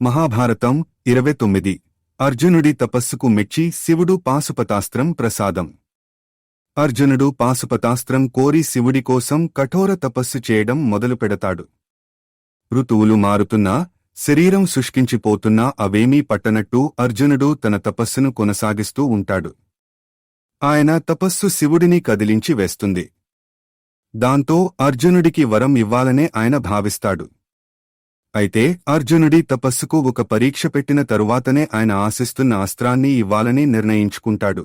మహాభారతం ఇరవై తొమ్మిది. అర్జునుడి తపస్సుకు మెచ్చి శివుడు పాశుపతాస్త్రం ప్రసాదం. అర్జునుడు పాశుపతాస్త్రం కోరి శివుడి కోసం కఠోర తపస్సు చేయడం మొదలుపెడతాడు ఋతువులు మారుతున్నా శరీరం శుష్కించిపోతున్నా అవేమీ పట్టనట్టు అర్జునుడు తన తపస్సును కొనసాగిస్తూ ఉంటాడు. ఆయన తపస్సు శివుడిని కదిలించి వేస్తుంది. దాంతో అర్జునుడికి వరం ఇవ్వాలనే ఆయన భావిస్తాడు. అయితే అర్జునుడి తపస్సుకు ఒక పరీక్ష పెట్టిన తరువాతనే ఆయన ఆశిస్తున్న అస్త్రాన్ని ఇవ్వాలని నిర్ణయించుకుంటాడు.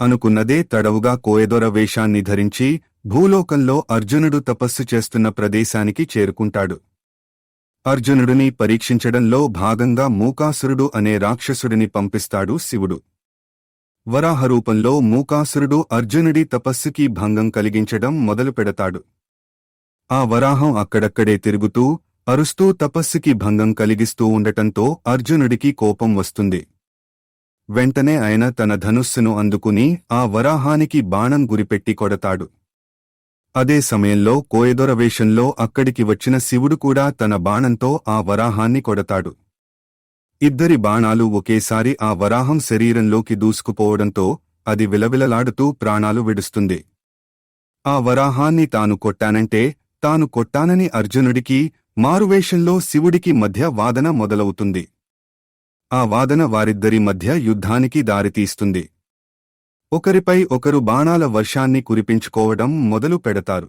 అనుకున్నదే తడవుగా కోయదొర వేషాన్ని ధరించి భూలోకంలో అర్జునుడు తపస్సు చేస్తున్న ప్రదేశానికి చేరుకుంటాడు. అర్జునుడిని పరీక్షించడంలో భాగంగా మూకాసురుడు అనే రాక్షసుడిని పంపిస్తాడు శివుడు. వరాహ రూపంలో మూకాసురుడు అర్జునుడి తపస్సుకి భంగం కలిగించడం మొదలుపెడతాడు. ఆ వరాహం అక్కడక్కడే తిరుగుతూ అరుస్తూ తపస్సుకి భంగం కలిగిస్తూ ఉండటంతో అర్జునుడికి కోపం వస్తుంది. వెంటనే ఆయన తన ధనుస్సును అందుకుని ఆ వరాహానికి బాణం గురిపెట్టి కొడతాడు. అదే సమయంలో కోయదొర వేషంలో అక్కడికి వచ్చిన శివుడు కూడా తన బాణంతో ఆ వరాహాన్ని కొడతాడు. ఇద్దరి బాణాలు ఒకేసారి ఆ వరాహం శరీరంలోకి దూసుకుపోవడంతో అది విలవిలలాడుతూ ప్రాణాలు విడుస్తుంది. ఆ వరాహాన్ని తాను కొట్టానంటే తాను కొట్టానని అర్జునుడికి మారువేషంలో శివుడికి మధ్య వాదన మొదలవుతుంది. ఆ వాదన వారిద్దరి మధ్య యుద్ధానికి దారితీస్తుంది. ఒకరిపై ఒకరు బాణాల వర్షాన్ని కురిపించుకోవడం మొదలు పెడతారు.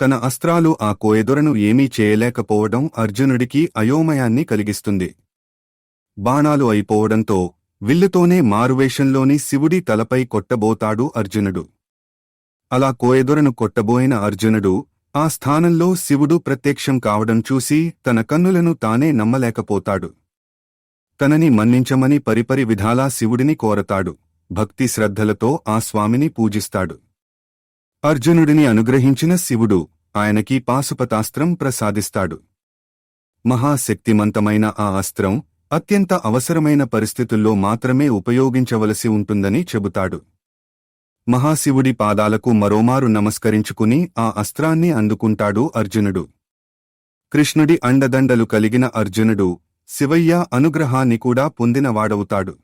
తన అస్త్రాలు ఆ కోయదొరను ఏమీ చేయలేకపోవడం అర్జునుడికి అయోమయాన్ని కలిగిస్తుంది. బాణాలు అయిపోవడంతో విల్లుతోనే మారువేషంలోని శివుడి తలపై కొట్టబోతాడు అర్జునుడు. అలా కోయదొరను కొట్టబోయిన అర్జునుడు ఆ స్థానంలో శివుడు ప్రత్యక్షం కావడం చూసి తన కన్నులను తానే నమ్మలేకపోతాడు. తనని మన్నించమని పరిపరి విధాలా శివుడిని కోరతాడు. భక్తి శ్రద్ధలతో ఆ స్వామిని పూజిస్తాడు. అర్జునుడిని అనుగ్రహించిన శివుడు ఆయనకి పాశుపతాస్త్రం ప్రసాదిస్తాడు. మహాశక్తిమంతమైన ఆ అస్త్రం అత్యంత అవసరమైన పరిస్థితుల్లో మాత్రమే ఉపయోగించవలసి ఉంటుందని చెబుతాడు. మహాశివుడి పాదాలకు మరోమారు నమస్కరించుకుని ఆ అస్త్రాన్ని అందుకుంటాడు అర్జునుడు. కృష్ణుడి అండదండలు కలిగిన అర్జునుడు శివయ్య అనుగ్రహాన్ని కూడా పొందినవాడవుతాడు.